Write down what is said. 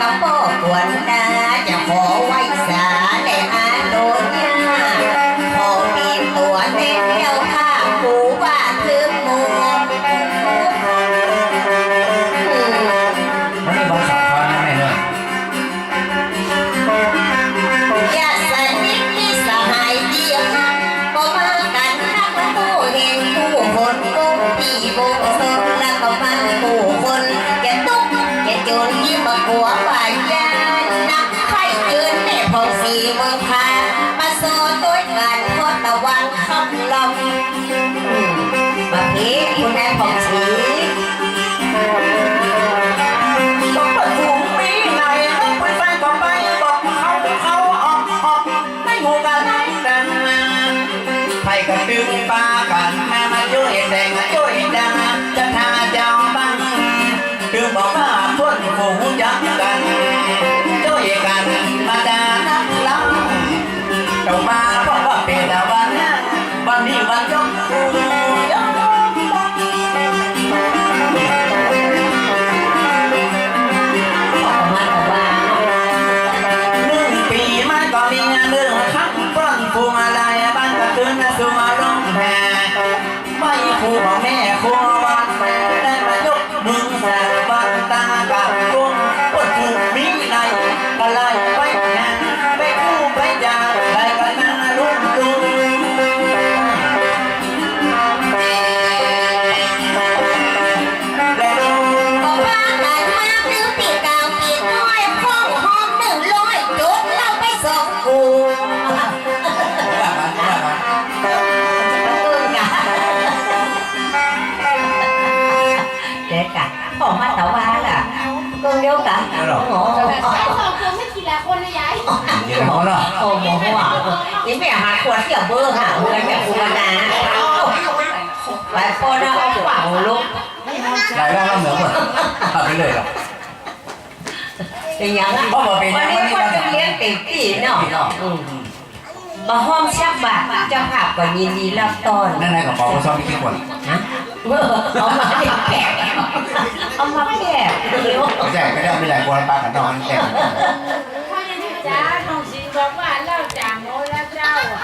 กัะโปกวนนูกันไปกันดึงปากันแม่มาช่วยแดง วัดอย่เบอร์ค่ะวัดอย่าพูดนะหลายคนนะเอาขวาลูกรายได้เราเหมือนหมดทำไปเลยหรอเป็นยังไงวันนี้คนจะเลี้ยงเป็นปีเนาะเนาะมาห้องชักบาทเจ้าภาพก็ยินดีรับตอนนั่นไงของเขาเขาชอบพี่กี่คนนะเอามาแกะเอามาแกะแจกไม่ได้ไม่ได้คนปลากันทอนแจกจ้า